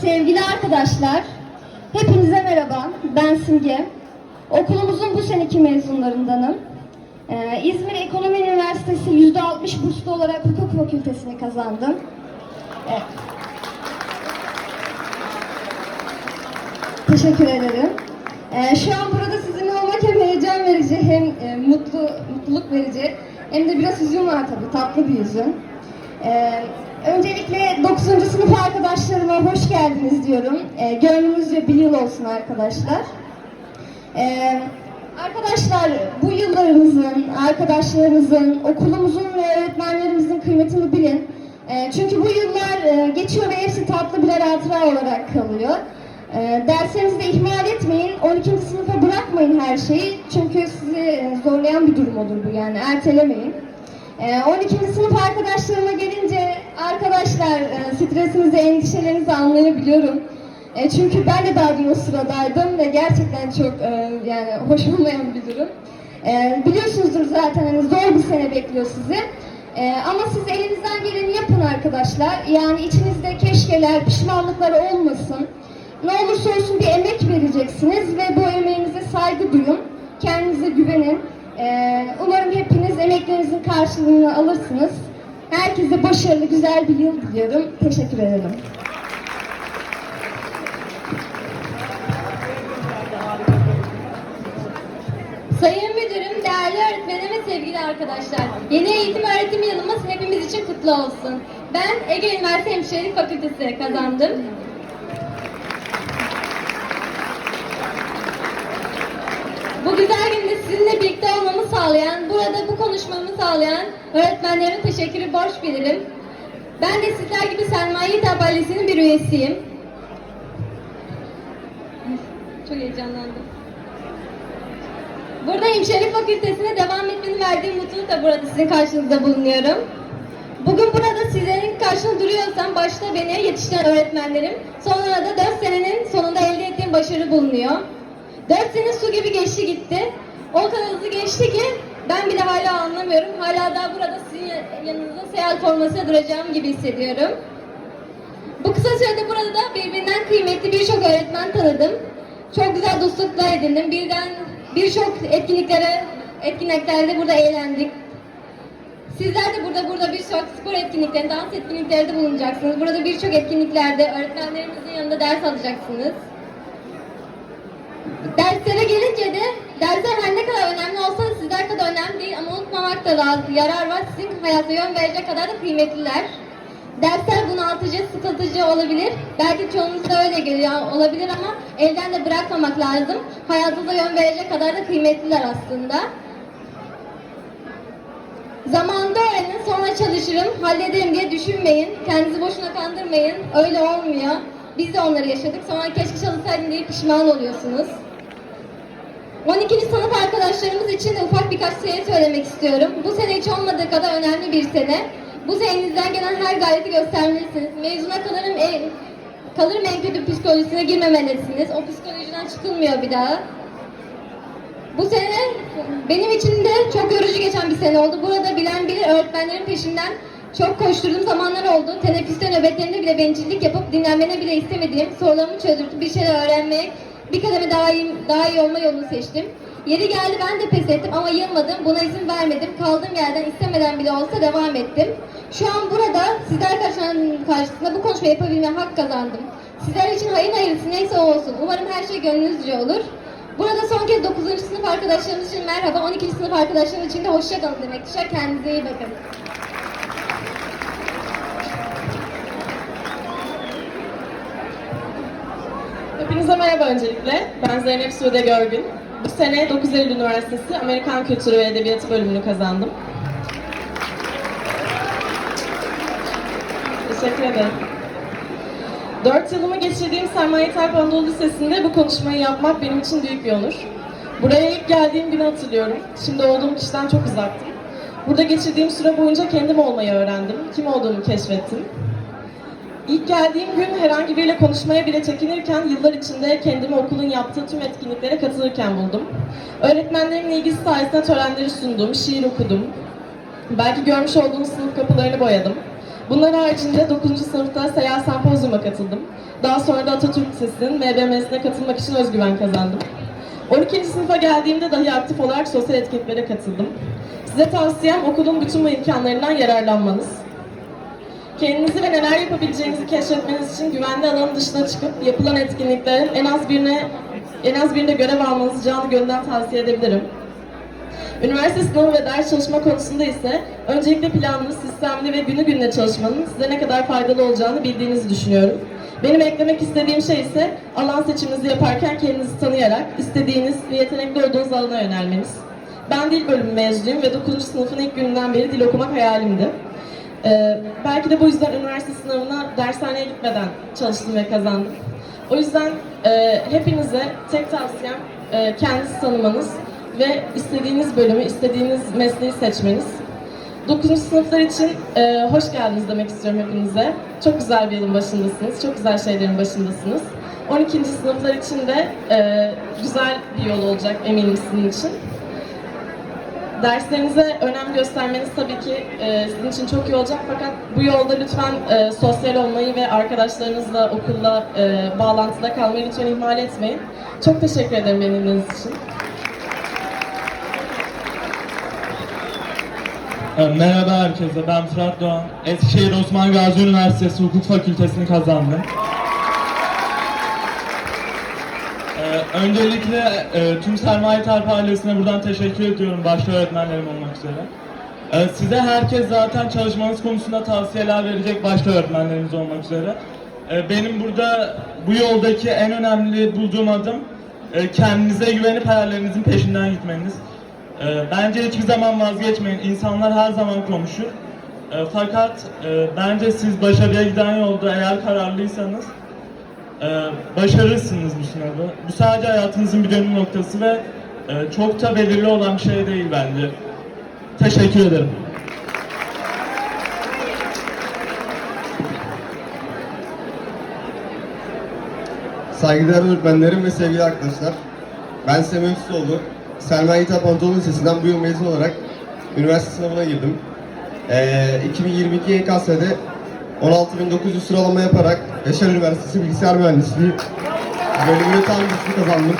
Sevgili arkadaşlar, hepinize merhaba. Ben Simge. Okulumuzun bu seneki mezunlarındanım. Ee, İzmir Ekonomi Üniversitesi %60 burslu olarak hukuk fakültesini kazandım. Evet. Teşekkür ederim. Ee, şu an burada sizinle olmak hem heyecan verici hem e, mutlu mutluluk verici hem de biraz hüzün var tabii tatlı bir hüzün. Ee, öncelikle 9. sınıf arkadaşlarıma hoş geldiniz diyorum. Ee, gönlünüzce bir yıl olsun arkadaşlar. Ee, arkadaşlar bu yıllarınızın, arkadaşlarınızın, okulumuzun ve öğretmenlerimizin kıymetini bilin. Ee, çünkü bu yıllar e, geçiyor ve hepsi tatlı birer hatıra olarak kalıyor. Ee, derslerinizi de ihmal etmeyin. 12. sınıfa bırakmayın her şeyi. Çünkü sizi e, zorlayan bir durum olur bu yani. Ertelemeyin. Ee, 12. sınıf arkadaşlarıma gelince arkadaşlar e, stresinizi, endişelerinizi anlayabiliyorum. E, çünkü ben de daha dün o sıradaydım ve gerçekten çok e, yani hoş olmayan bir durum. Biliyorsunuzdur zaten hani zor bir sene bekliyor sizi. Ama siz elinizden geleni yapın arkadaşlar. Yani içinizde keşkeler, pişmanlıklar olmasın. Ne olursa olsun bir emek vereceksiniz ve bu emeğinize saygı duyun. Kendinize güvenin. Umarım hepiniz emeklerinizin karşılığını alırsınız. Herkese başarılı, güzel bir yıl diliyorum. Teşekkür ederim. Sayın Müdürüm, değerli öğretmenim ve sevgili arkadaşlar. Yeni eğitim öğretim yılımız hepimiz için kutlu olsun. Ben Ege Üniversitesi Hemşirelik Fakültesi kazandım. Bu güzel günde sizinle birlikte sağlayan, burada bu konuşmamı sağlayan öğretmenlerime teşekkürü borç bilirim. Ben de sizler gibi Sermaye Hitap Ailesi'nin bir üyesiyim. Çok heyecanlandım. Burada hemşirelik fakültesine devam etmenin verdiği mutlulukla burada sizin karşınızda bulunuyorum. Bugün burada sizlerin karşısında duruyorsam başta beni yetiştiren öğretmenlerim, sonra da 4 senenin sonunda elde ettiğim başarı bulunuyor. 4 sene su gibi geçti gitti. O kadar hızlı geçti ki ben bile hala anlamıyorum. Hala daha burada sizin yanınızda seyahat formasıyla duracağım gibi hissediyorum. Bu kısa sürede burada da birbirinden kıymetli birçok öğretmen tanıdım. Çok güzel dostluklar edindim. Birden birçok etkinliklere etkinliklerde burada eğlendik. Sizler de burada burada birçok spor etkinliklerinde, dans etkinliklerinde bulunacaksınız. Burada birçok etkinliklerde öğretmenlerinizin yanında ders alacaksınız. Derslere gelince de dersler her ne kadar önemli olsa sizler kadar önemli değil ama unutmamakta da yarar var. Sizin hayata yön verecek kadar da kıymetliler. Dersler bunaltıcı, sıkıltıcı olabilir. Belki çoğunuzda öyle geliyor olabilir ama elden de bırakmamak lazım. Hayatınıza yön verecek kadar da kıymetliler aslında. Zamanında öğrenin, sonra çalışırım, hallederim diye düşünmeyin. Kendinizi boşuna kandırmayın. Öyle olmuyor. Biz de onları yaşadık. Sonra keşke çalışsaydım diye pişman oluyorsunuz. 12. sınıf arkadaşlarımız için de ufak birkaç şey söylemek istiyorum. Bu sene hiç olmadığı kadar önemli bir sene. Bu sene elinizden gelen her gayreti göstermelisiniz. Mezuna kalırım en, kalırım en kötü psikolojisine girmemelisiniz. O psikolojiden çıkılmıyor bir daha. Bu sene benim için de çok yorucu geçen bir sene oldu. Burada bilen bilir öğretmenlerin peşinden çok koşturduğum zamanlar oldu. Teneffüste nöbetlerinde bile bencillik yapıp dinlenmene bile istemediğim sorularımı çözdürtüp bir şeyler öğrenmek, bir kademe daha iyi, daha iyi olma yolunu seçtim. Yeri geldi ben de pes ettim ama yılmadım. Buna izin vermedim. Kaldığım yerden istemeden bile olsa devam ettim. Şu an burada sizler karşısında bu konuşmayı yapabilme hak kazandım. Sizler için hayır hayırlısı neyse olsun. Umarım her şey gönlünüzce olur. Burada son kez 9. sınıf arkadaşlarımız için merhaba, 12. sınıf arkadaşlarım için de hoşça kalın demek. Kendinize iyi bakın. Hepinize merhaba öncelikle. Ben Zeynep Sude Görgün. Bu sene 9 Eylül Üniversitesi Amerikan Kültürü ve Edebiyatı bölümünü kazandım. Teşekkür ederim. 4 yılımı geçirdiğim Sermaye Terp Anadolu Lisesi'nde bu konuşmayı yapmak benim için büyük bir onur. Buraya ilk geldiğim günü hatırlıyorum. Şimdi olduğum kişiden çok uzaktım. Burada geçirdiğim süre boyunca kendim olmayı öğrendim. Kim olduğumu keşfettim. İlk geldiğim gün herhangi biriyle konuşmaya bile çekinirken yıllar içinde kendimi okulun yaptığı tüm etkinliklere katılırken buldum. Öğretmenlerimin ilgisi sayesinde törenleri sundum, şiir okudum. Belki görmüş olduğunuz sınıf kapılarını boyadım. Bunlar haricinde 9. sınıfta seyahat sempozyuma katıldım. Daha sonra da Atatürk Lisesi'nin MBMS'ine katılmak için özgüven kazandım. 12. sınıfa geldiğimde dahi aktif olarak sosyal etkinliklere katıldım. Size tavsiyem okulun bütün bu imkanlarından yararlanmanız. Kendinizi ve neler yapabileceğinizi keşfetmeniz için güvenli alanın dışına çıkıp yapılan etkinliklerin en az birine en az birinde görev almanızı canı gönülden tavsiye edebilirim. Üniversite sınavı ve ders çalışma konusunda ise öncelikle planlı, sistemli ve günü gününe çalışmanın size ne kadar faydalı olacağını bildiğinizi düşünüyorum. Benim eklemek istediğim şey ise alan seçiminizi yaparken kendinizi tanıyarak istediğiniz ve yetenekli olduğunuz alana yönelmeniz. Ben dil bölümü mezunuyum ve 9. sınıfın ilk gününden beri dil okumak hayalimdi. Ee, belki de bu yüzden üniversite sınavına dershaneye gitmeden çalıştım ve kazandım. O yüzden e, hepinize tek tavsiyem e, kendinizi tanımanız ve istediğiniz bölümü, istediğiniz mesleği seçmeniz. 9. sınıflar için e, hoş geldiniz demek istiyorum hepinize. Çok güzel bir yılın başındasınız, çok güzel şeylerin başındasınız. 12. sınıflar için de e, güzel bir yol olacak eminim sizin için. Derslerinize önem göstermeniz tabii ki e, sizin için çok iyi olacak fakat bu yolda lütfen e, sosyal olmayı ve arkadaşlarınızla okulla e, bağlantıda kalmayı lütfen ihmal etmeyin. Çok teşekkür ederim benimlediğiniz için. Ee, Merhaba herkese, ben Fırat Doğan. Eskişehir Osman Gazi Üniversitesi Hukuk Fakültesini kazandım. Öncelikle e, tüm Sermaye Tarif ailesine buradan teşekkür ediyorum, başta öğretmenlerim olmak üzere. Ee, size herkes zaten çalışmanız konusunda tavsiyeler verecek, başta öğretmenlerimiz olmak üzere. Ee, benim burada bu yoldaki en önemli bulduğum adım, e, kendinize güvenip hayallerinizin peşinden gitmeniz. Ee, bence hiçbir zaman vazgeçmeyin. İnsanlar her zaman konuşur. Ee, fakat e, bence siz başarıya giden yolda eğer kararlıysanız e, başarırsınız bu sınavı. Bu sadece hayatınızın bir dönüm noktası ve e, çok da belirli olan bir şey değil bence. Teşekkür ederim. Saygıdeğer öğretmenlerim ve sevgili arkadaşlar. Ben Semih Üstoğlu. Selma Hitap Anadolu Lisesi'nden bu yıl mezun olarak üniversite sınavına girdim. Ee, 2022 YKS'de 16.900 sıralama yaparak Yaşar Üniversitesi Bilgisayar Mühendisliği bölümünü tam güçlü kazandım.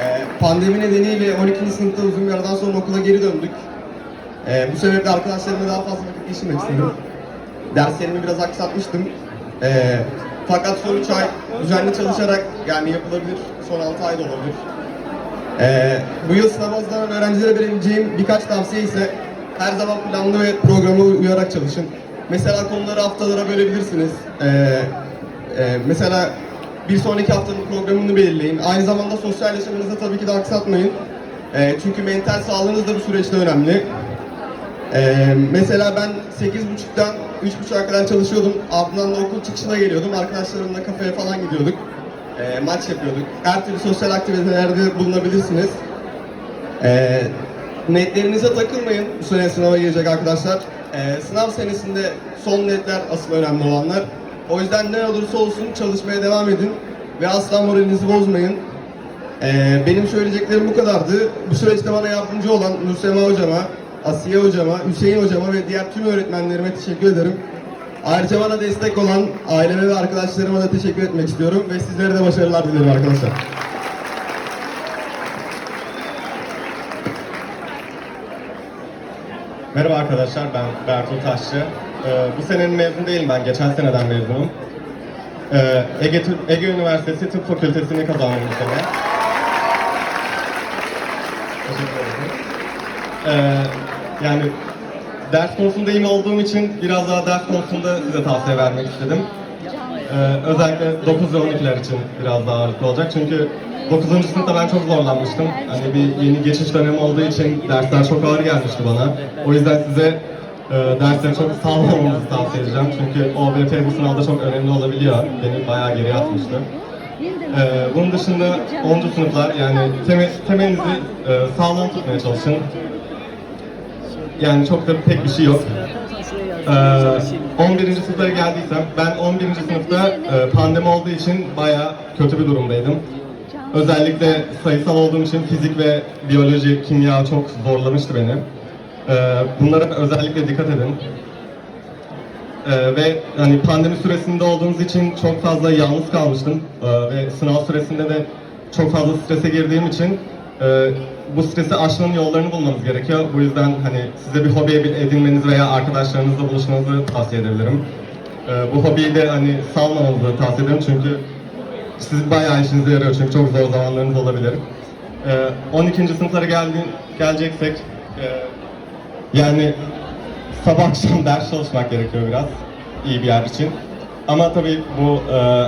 Ee, pandemi nedeniyle 12. sınıfta uzun bir aradan sonra okula geri döndük. Ee, bu sebeple arkadaşlarımla daha fazla vakit geçirmek istedim. Derslerimi biraz aksatmıştım. Ee, fakat son 3 ay düzenli çalışarak yani yapılabilir. Son 6 ay da olabilir. Ee, bu yıl sınav hazırlanan öğrencilere verebileceğim birkaç tavsiye ise her zaman planlı ve programa uyarak çalışın. Mesela konuları haftalara bölebilirsiniz. Ee, e, mesela bir sonraki haftanın programını belirleyin. Aynı zamanda sosyal yaşamınızı tabii ki de aksatmayın. Ee, çünkü mental sağlığınız da bu süreçte önemli. Ee, mesela ben 8.30'dan 3.30'a kadar çalışıyordum. Ardından da okul çıkışına geliyordum. Arkadaşlarımla kafeye falan gidiyorduk. Ee, maç yapıyorduk. Her türlü sosyal aktivitelerde bulunabilirsiniz. Ee, netlerinize takılmayın bu sene sınava girecek arkadaşlar. Ee, sınav senesinde son netler asıl önemli olanlar. O yüzden ne olursa olsun çalışmaya devam edin. Ve asla moralinizi bozmayın. Ee, benim söyleyeceklerim bu kadardı. Bu süreçte bana yardımcı olan Nusema hocama, Asiye hocama, Hüseyin hocama ve diğer tüm öğretmenlerime teşekkür ederim. Ayrıca bana destek olan aileme ve arkadaşlarıma da teşekkür etmek istiyorum ve sizlere de başarılar dilerim arkadaşlar. Merhaba arkadaşlar, ben Bertuğ Taşçı. Ee, bu senenin mezun değilim ben, geçen seneden mezunum. Ee, Ege, Ege Üniversitesi Tıp Fakültesini kazandım bu sene. Ee, yani ders konusunda iyi olduğum için biraz daha ders konusunda size tavsiye vermek istedim. Ee, özellikle 9 ve 12'ler için biraz daha ağırlıklı olacak çünkü 9. sınıfta ben çok zorlanmıştım. Hani bir yeni geçiş dönemi olduğu için dersler çok ağır gelmişti bana. O yüzden size e, dersleri çok sağlamamanızı tavsiye edeceğim. Çünkü OBP bu sınavda çok önemli olabiliyor. Beni bayağı geriye atmıştı. Ee, bunun dışında 10. sınıflar yani temel, temelinizi e, sağlam tutmaya çalışın. Yani çok da pek bir şey yok. Ee, 11. sınıflara geldiysem, ben 11. sınıfta e, pandemi olduğu için bayağı kötü bir durumdaydım. Özellikle sayısal olduğum için fizik ve biyoloji, kimya çok zorlamıştı beni. Ee, bunlara özellikle dikkat edin. Ee, ve hani pandemi süresinde olduğumuz için çok fazla yalnız kalmıştım Ee, ve sınav süresinde de çok fazla strese girdiğim için e, bu stresi aşmanın yollarını bulmanız gerekiyor. Bu yüzden hani size bir hobi edinmenizi veya arkadaşlarınızla buluşmanızı tavsiye edebilirim. Ee, bu hobiyi de hani salmamanızı tavsiye ederim çünkü sizin bayağı işinize yarıyor çünkü çok zor zamanlarınız olabilir. Ee, 12. sınıflara geldi, geleceksek e, yani sabah akşam ders çalışmak gerekiyor biraz iyi bir yer için. Ama tabii bu e,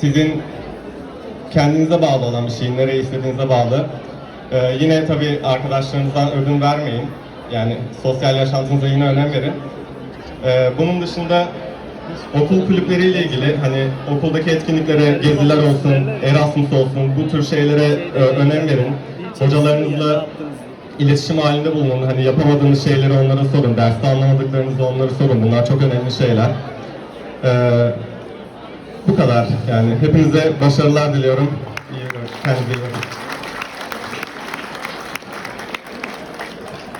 sizin kendinize bağlı olan bir şey, nereye istediğinize bağlı. Ee, yine tabii arkadaşlarınızdan ödün vermeyin. Yani sosyal yaşantınıza yine önem verin. Ee, bunun dışında okul kulüpleriyle ilgili hani okuldaki etkinliklere, geziler olsun, Erasmus olsun bu tür şeylere e, önem verin. Hocalarınızla iletişim halinde bulunun. Hani yapamadığınız şeyleri onlara sorun. Derste anlamadıklarınızı onlara sorun. Bunlar çok önemli şeyler. Ee, bu kadar yani. Hepinize başarılar diliyorum. İyi, bakın.